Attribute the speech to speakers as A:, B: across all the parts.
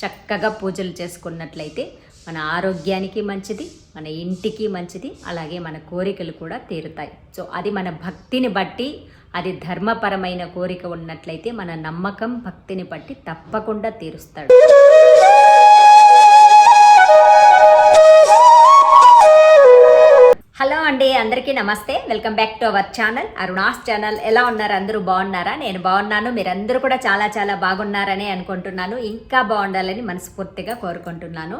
A: చక్కగా పూజలు చేసుకున్నట్లయితే మన ఆరోగ్యానికి మంచిది మన ఇంటికి మంచిది అలాగే మన కోరికలు కూడా తీరుతాయి. సో అది మన భక్తిని బట్టి అది ధర్మపరమైన కోరిక ఉన్నట్లయితే మన నమ్మకం భక్తిని బట్టి తప్పకుండా తీరుస్తాడు. అందరికీ నమస్తే. Welcome back to our channel Aruna's channel ఎలా ఉన్నారు? అందరూ బాగున్నారా? నేను బాగున్నాను. మీరందరూ కూడా చాలా చాలా బాగున్నారని అనుకుంటున్నాను. ఇంకా బాగుండాలని మనస్ఫూర్తిగా కోరుకుంటున్నాను.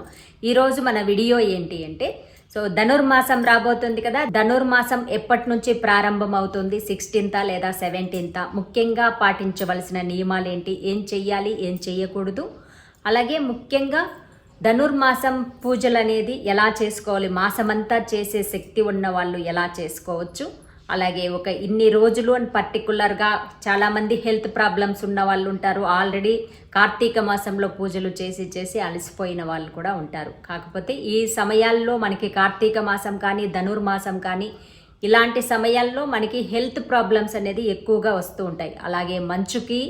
A: ఈరోజు మన వీడియో ఏంటి అంటే సో ధనుర్మాసం రాబోతుంది కదా. ధనుర్మాసం ఎప్పటి నుంచి ప్రారంభం అవుతుంది సిక్స్టీన్తా లేదా సెవెంటీన్తా? ముఖ్యంగా పాటించవలసిన నియమాలు ఏంటి? ఏం చెయ్యాలి? ఏం చెయ్యకూడదు? అలాగే ముఖ్యంగా ధనుర్మాసం పూజలు అనేది ఎలా చేసుకోవాలి? మాసమంతా చేసే శక్తి ఉన్న వాళ్ళు ఎలా చేసుకోవచ్చు? అలాగే ఒక ఇన్ని రోజులు అని పర్టికులర్గా చాలామంది హెల్త్ ప్రాబ్లమ్స్ ఉన్న వాళ్ళు ఉంటారు. ఆల్రెడీ కార్తీక మాసంలో పూజలు చేసి చేసి అలసిపోయిన వాళ్ళు కూడా ఉంటారు. కాకపోతే ఈ సమయాల్లో మనకి కార్తీక మాసం కానీ ధనుర్మాసం కానీ ఇలాంటి సమయాల్లో మనకి హెల్త్ ప్రాబ్లమ్స్ అనేది ఎక్కువగా వస్తూ ఉంటాయి. అలాగే మంచుకి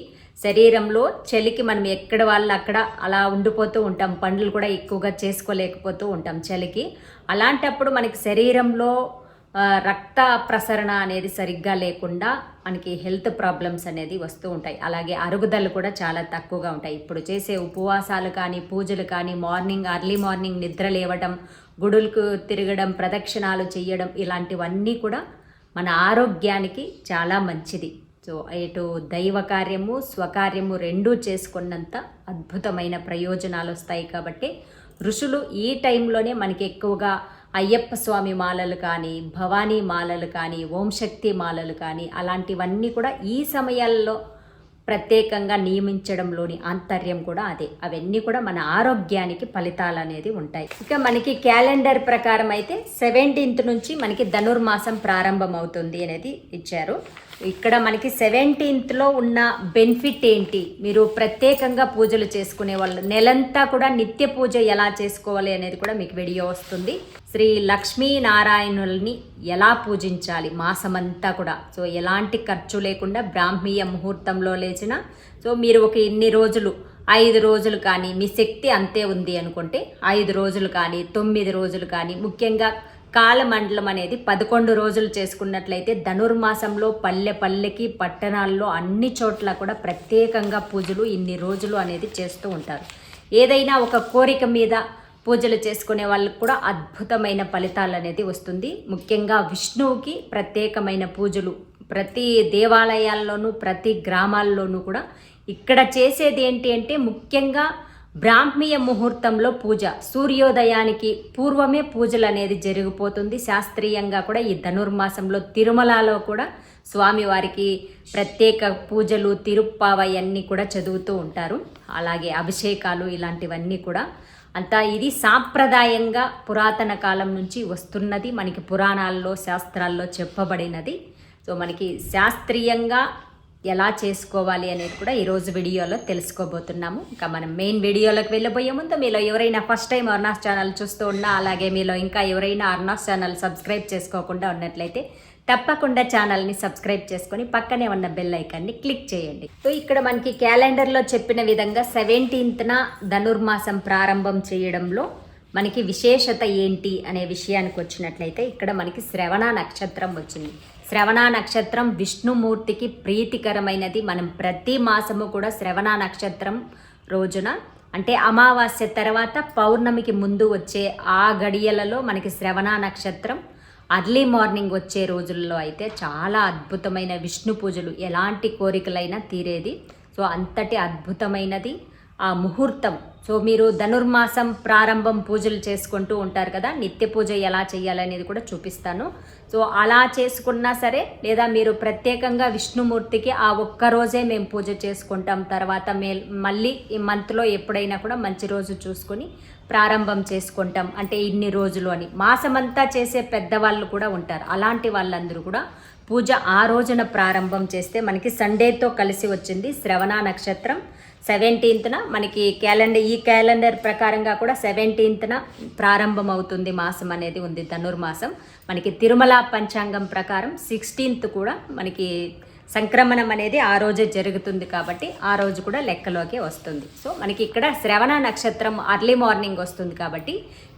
A: శరీరంలో చలికి మనం ఎక్కడ వాళ్ళు అక్కడ అలా ఉండిపోతూ ఉంటాం. పనులు కూడా ఎక్కువగా చేసుకోలేకపోతూ ఉంటాం చలికి. అలాంటప్పుడు మనకి శరీరంలో రక్త ప్రసరణ అనేది సరిగ్గా లేకుండా మనకి హెల్త్ ప్రాబ్లమ్స్ అనేది వస్తూ ఉంటాయి. అలాగే అరుగుదల కూడా చాలా తక్కువగా ఉంటాయి. ఇప్పుడు చేసే ఉపవాసాలు కానీ పూజలు కానీ మార్నింగ్ అర్లీ మార్నింగ్ నిద్ర లేవడం గుడులకు తిరగడం ప్రదక్షిణాలు చేయడం ఇలాంటివన్నీ కూడా మన ఆరోగ్యానికి చాలా మంచిది. సో ఇటు దైవ కార్యము స్వకార్యము రెండూ చేసుకున్నంత అద్భుతమైన ప్రయోజనాలు వస్తాయి కాబట్టి ఋషులు ఈ టైంలోనే మనకి ఎక్కువగా అయ్యప్ప స్వామి మాలలు కానీ భవానీ మాలలు కానీ ఓం శక్తి మాలలు కానీ అలాంటివన్నీ కూడా ఈ సమయాల్లో ప్రత్యేకంగా నియమించడంలోని ఆంతర్యం కూడా అదే. అవన్నీ కూడా మన ఆరోగ్యానికి ఫలితాలు అనేది ఉంటాయి. ఇక మనకి క్యాలెండర్ ప్రకారం అయితే సెవెంటీన్త్ నుంచి మనకి ధనుర్మాసం ప్రారంభం అవుతుంది అనేది ఇచ్చారు. ఇక్కడ మనకి సెవెంటీన్త్లో ఉన్న బెనిఫిట్ ఏంటి? మీరు ప్రత్యేకంగా పూజలు చేసుకునే వాళ్ళు నెలంతా కూడా నిత్య పూజ ఎలా చేసుకోవాలి అనేది కూడా మీకు వీడియో వస్తుంది. శ్రీ లక్ష్మీనారాయణుల్ని ఎలా పూజించాలి? మాసమంతా కూడా. సో ఎలాంటి ఖర్చు లేకుండా బ్రాహ్మీయ ముహూర్తంలో లేచిన సో మీరు ఒక ఇన్ని రోజులు ఐదు రోజులు కానీ మీ శక్తి అంతే ఉంది అనుకుంటే ఐదు రోజులు కానీ తొమ్మిది రోజులు కానీ ముఖ్యంగా కాలమండలం అనేది పదకొండు రోజులు చేసుకున్నట్లయితే ధనుర్మాసంలో పల్లె పల్లెకి పట్టణాల్లో అన్ని చోట్ల కూడా ప్రత్యేకంగా పూజలు ఇన్ని రోజులు అనేది చేస్తూ ఉంటారు. ఏదైనా ఒక కోరిక మీద పూజలు చేసుకునే వాళ్ళకు కూడా అద్భుతమైన ఫలితాలు అనేది వస్తుంది. ముఖ్యంగా విష్ణువుకి ప్రత్యేకమైన పూజలు ప్రతి దేవాలయాల్లోనూ ప్రతి గ్రామాల్లోనూ కూడా. ఇక్కడ చేసేది ఏంటి అంటే ముఖ్యంగా బ్రాహ్మీయ ముహూర్తంలో పూజ. సూర్యోదయానికి పూర్వమే పూజలు అనేది జరిగిపోతుంది. శాస్త్రీయంగా కూడా ఈ ధనుర్మాసంలో తిరుమలలో కూడా స్వామివారికి ప్రత్యేక పూజలు తిరుప్పావన్నీ కూడా చదువుతూ ఉంటారు. అలాగే అభిషేకాలు ఇలాంటివన్నీ కూడా. అంతా ఇది సాంప్రదాయంగా పురాతన కాలం నుంచి వస్తున్నది. మనకి పురాణాల్లో శాస్త్రాల్లో చెప్పబడినది. సో మనకి శాస్త్రీయంగా ఎలా చేసుకోవాలి అనేది కూడా ఈరోజు వీడియోలో తెలుసుకోబోతున్నాము. ఇంకా మనం మెయిన్ వీడియోలోకి వెళ్ళబోయే ముందు మీలో ఎవరైనా ఫస్ట్ టైం అర్నాస్ ఛానల్ చూస్తూ ఉన్నా అలాగే మీలో ఇంకా ఎవరైనా అర్నాస్ ఛానల్ సబ్స్క్రైబ్ చేసుకోకుండా ఉన్నట్లయితే తప్పకుండా ఛానల్ని సబ్స్క్రైబ్ చేసుకొని పక్కనే ఉన్న బెల్ ఐకాన్ని క్లిక్ చేయండి. సో ఇక్కడ మనకి క్యాలెండర్లో చెప్పిన విధంగా సెవెంటీన్త్న ధనుర్మాసం ప్రారంభం చేయడంలో మనకి విశేషత ఏంటి అనే విషయానికి వచ్చినట్లయితే ఇక్కడ మనకి శ్రవణ నక్షత్రం వచ్చింది. శ్రవణ నక్షత్రం విష్ణుమూర్తికి ప్రీతికరమైనది. మనం ప్రతి మాసము కూడా శ్రవణ నక్షత్రం రోజున అంటే అమావాస్య తర్వాత పౌర్ణమికి ముందు వచ్చే ఆ గడియలలో మనకి శ్రవణ నక్షత్రం అర్లీ మార్నింగ్ వచ్చే రోజుల్లో అయితే చాలా అద్భుతమైన విష్ణు పూజలు ఎలాంటి కోరికలైనా తీరేది. సో అంతటి అద్భుతమైనది. ఆ ముహూర్తం. సో మీరు ధనుర్మాసం ప్రారంభం పూజలు చేసుకుంటూ ఉంటారు కదా నిత్య పూజ ఎలా చేయాలనేది కూడా చూపిస్తాను. సో అలా చేసుకున్నా సరే లేదా మీరు ప్రత్యేకంగా విష్ణుమూర్తికి ఆ ఒక్క రోజే మేము పూజ చేసుకుంటాం. తర్వాత మే మళ్ళీ ఈ మంత్లో ఎప్పుడైనా కూడా మంచి రోజు చూసుకొని ప్రారంభం చేసుకుంటాం. అంటే ఇన్ని రోజులు అని. మాసమంతా చేసే పెద్దవాళ్ళు కూడా ఉంటారు. అలాంటి వాళ్ళందరూ కూడా పూజ ఆ రోజున ప్రారంభం చేస్తే మనకి సండేతో కలిసి వచ్చింది శ్రవణ నక్షత్రం. సెవెంటీన్త్న మనకి క్యాలెండర్ ఈ క్యాలెండర్ ప్రకారంగా కూడా సెవెంటీన్త్న ప్రారంభం అవుతుంది మాసం అనేది ఉంది ధనుర్మాసం. మనకి తిరుమల పంచాంగం ప్రకారం సిక్స్టీన్త్ కూడా మనకి సంక్రమణం అనేది ఆ రోజే జరుగుతుంది కాబట్టి ఆ రోజు కూడా లెక్కలోకి వస్తుంది. సో మనకి ఇక్కడ శ్రవణ నక్షత్రం అర్లీ మార్నింగ్ వస్తుంది కాబట్టి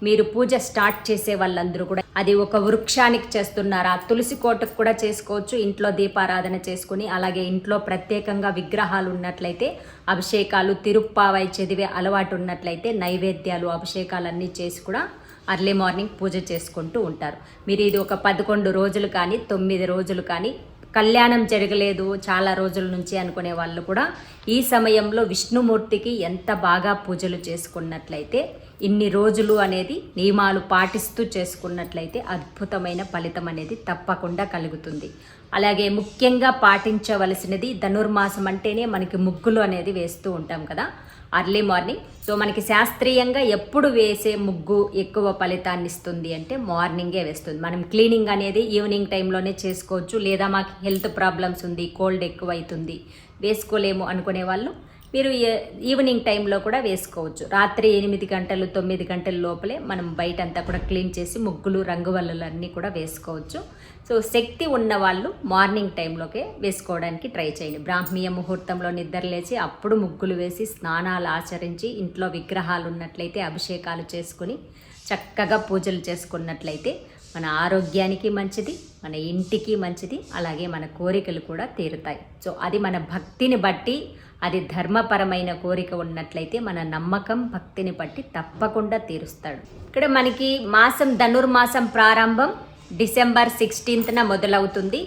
A: మీరు పూజ స్టార్ట్ చేసే వాళ్ళందరూ కూడా అది ఒక వృక్షానికి చేస్తున్నారా తులసి కోటకు కూడా చేసుకోవచ్చు ఇంట్లో దీపారాధన చేసుకుని అలాగే ఇంట్లో ప్రత్యేకంగా విగ్రహాలు ఉన్నట్లయితే అభిషేకాలు తిరుప్పావై చదివే అలవాటు ఉన్నట్లయితే నైవేద్యాలు అభిషేకాలన్నీ చేసి కూడా అర్లీ మార్నింగ్ పూజ చేసుకుంటూ ఉంటారు. మీరు ఇది ఒక పదకొండు రోజులు కానీ తొమ్మిది రోజులు కానీ కళ్యాణం జరగలేదు చాలా రోజుల నుంచి అనుకునే వాళ్ళు కూడా ఈ సమయంలో విష్ణుమూర్తికి ఎంత బాగా పూజలు చేసుకున్నట్లయితే ఇన్ని రోజులు అనేది నియమాలు పాటిస్తూ చేసుకున్నట్లయితే అద్భుతమైన ఫలితం అనేది తప్పకుండా కలుగుతుంది. అలాగే ముఖ్యంగా పాటించవలసినది ధనుర్మాసం అంటేనే మనకి ముగ్గులు అనేది వేస్తూ ఉంటాం కదా. అర్లీ మార్నింగ్ సో మనకి శాస్త్రీయంగా ఎప్పుడు వేసే ముగ్గు ఎక్కువ ఫలితాన్ని ఇస్తుంది అంటే మార్నింగే వేస్తుంది. మనం క్లీనింగ్ అనేది ఈవినింగ్ టైంలోనే చేసుకోవచ్చు. లేదా మాకు హెల్త్ ప్రాబ్లమ్స్ ఉంది కోల్డ్ ఎక్కువ అవుతుంది వేసుకోలేము అనుకునే వాళ్ళు మీరు ఈవినింగ్ టైంలో కూడా వేసుకోవచ్చు. రాత్రి ఎనిమిది గంటలు తొమ్మిది గంటల లోపలే మనం బయట అంతా కూడా క్లీన్ చేసి ముగ్గులు రంగువల్లలు అన్నీ కూడా వేసుకోవచ్చు. సో శక్తి ఉన్న వాళ్ళు మార్నింగ్ టైంలోకే వేసుకోవడానికి ట్రై చేయండి. బ్రాహ్మీయ ముహూర్తంలో నిద్రలేచి అప్పుడు ముగ్గులు వేసి స్నానాలు ఆచరించి ఇంట్లో విగ్రహాలు ఉన్నట్లయితే అభిషేకాలు చేసుకుని చక్కగా పూజలు చేసుకున్నట్లయితే మన ఆరోగ్యానికి మంచిది మన ఇంటికి మంచిది అలాగే మన కోరికలు కూడా తీరుతాయి. సో అది మన భక్తిని బట్టి అది ధర్మపరమైన కోరిక ఉన్నట్లయితే మన నమ్మకం భక్తిని బట్టి తప్పకుండా తీరుస్తాడు. ఇక్కడ మనకి మాసం ధనుర్మాసం ప్రారంభం డిసెంబర్ సిక్స్టీన్త్న మొదలవుతుంది.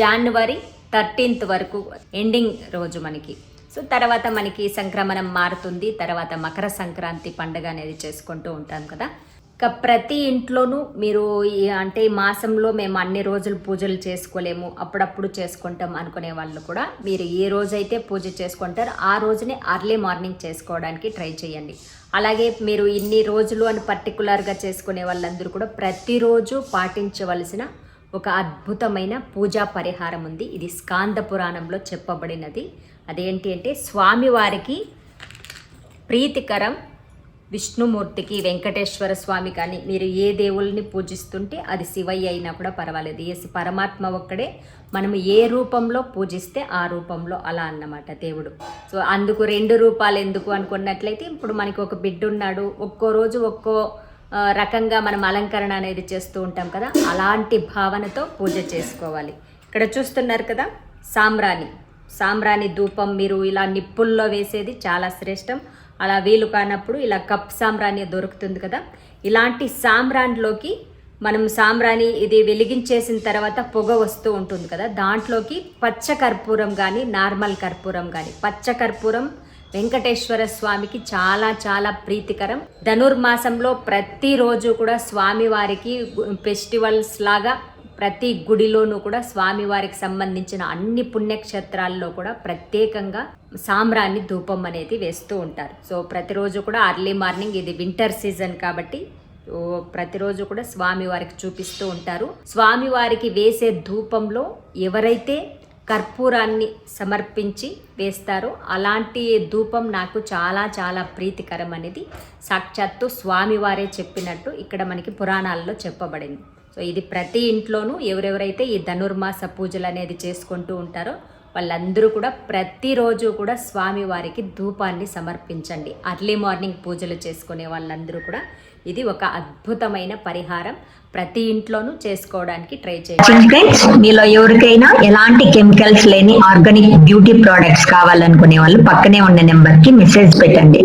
A: జనవరి థర్టీన్త్ వరకు ఎండింగ్ రోజు మనకి. సో తర్వాత మనకి సంక్రమణం మారుతుంది తర్వాత మకర సంక్రాంతి పండుగ అనేది చేసుకుంటూ ఉంటాం కదా. ఇక ప్రతి ఇంట్లోనూ మీరు ఈ అంటే ఈ మాసంలో మేము అన్ని రోజులు పూజలు చేసుకోలేము అప్పుడప్పుడు చేసుకుంటాం అనుకునే వాళ్ళు కూడా మీరు ఏ రోజైతే పూజ చేసుకుంటారో ఆ రోజునే అర్లీ మార్నింగ్ చేసుకోవడానికి ట్రై చేయండి. అలాగే మీరు ఇన్ని రోజులు అని పర్టికులర్గా చేసుకునే వాళ్ళందరూ కూడా ప్రతిరోజు పాటించవలసిన ఒక అద్భుతమైన పూజా పరిహారం ఉంది. ఇది స్కాంద పురాణంలో చెప్పబడినది. అదేంటి అంటే స్వామివారికి ప్రీతికరం విష్ణుమూర్తికి వెంకటేశ్వర స్వామి కానీ మీరు ఏ దేవుల్ని పూజిస్తుంటే అది శివయ్య అయినా కూడా పర్వాలేదు. ఏ పరమాత్మ ఒక్కడే మనం ఏ రూపంలో పూజిస్తే ఆ రూపంలో అలా అన్నమాట దేవుడు. సో అందుకు రెండు రూపాలు ఎందుకు అనుకున్నట్లయితే ఇప్పుడు మనకి ఒక బిడ్డ ఉన్నాడు ఒక్కో రోజు ఒక్కో రకంగా మనం అలంకరణ అనేది చేస్తూ ఉంటాం కదా అలాంటి భావనతో పూజ చేసుకోవాలి. ఇక్కడ చూస్తున్నారు కదా సాంబ్రాణి. సాంబ్రాణి ధూపం మీరు ఇలా నిప్పుల్లో వేసేది చాలా శ్రేష్టం. అలా వీలు కానప్పుడు ఇలా కప్ సాంబ్రాణి దొరుకుతుంది కదా. ఇలాంటి సాంబ్రాన్లోకి మనం సాంబ్రాణి ఇది వెలిగించేసిన తర్వాత పొగ వస్తూ ఉంటుంది కదా. దాంట్లోకి పచ్చ కర్పూరం కానీ నార్మల్ కర్పూరం కానీ పచ్చ కర్పూరం వెంకటేశ్వర స్వామికి చాలా చాలా ప్రీతికరం. ధనుర్మాసంలో ప్రతిరోజు కూడా స్వామివారికి ఫెస్టివల్స్ లాగా ప్రతి గుడిలోనూ కూడా స్వామివారికి సంబంధించిన అన్ని పుణ్యక్షేత్రాల్లో కూడా ప్రత్యేకంగా సాంబ్రాన్ని ధూపం అనేది వేస్తూ ఉంటారు. సో ప్రతిరోజు కూడా అర్లీ మార్నింగ్ ఇది వింటర్ సీజన్ కాబట్టి ప్రతిరోజు కూడా స్వామివారికి చూపిస్తూ ఉంటారు. స్వామివారికి వేసే ధూపంలో ఎవరైతే కర్పూరాన్ని సమర్పించి వేస్తారో అలాంటి ధూపం నాకు చాలా చాలా ప్రీతికరం అనేది సాక్షాత్తు స్వామివారే చెప్పినట్టు ఇక్కడ మనకి పురాణాల్లో చెప్పబడింది. సో ఇది ప్రతి ఇంట్లోనూ ఎవరెవరైతే ఈ ధనుర్మాస పూజలు అనేది చేసుకుంటూ ఉంటారో వాళ్ళందరూ కూడా ప్రతిరోజు కూడా స్వామివారికి ధూపాన్ని సమర్పించండి. అర్లీ మార్నింగ్ పూజలు చేసుకునే వాళ్ళందరూ కూడా ఇది ఒక అద్భుతమైన పరిహారం. ప్రతి ఇంట్లోనూ చేసుకోవడానికి ట్రై చేయండి.
B: మీలో ఎవరికైనా ఎలాంటి కెమికల్స్ లేని ఆర్గానిక్ బ్యూటీ ప్రోడక్ట్స్ కావాలనుకునే వాళ్ళు పక్కనే ఉన్న నెంబర్కి మెసేజ్ పెట్టండి.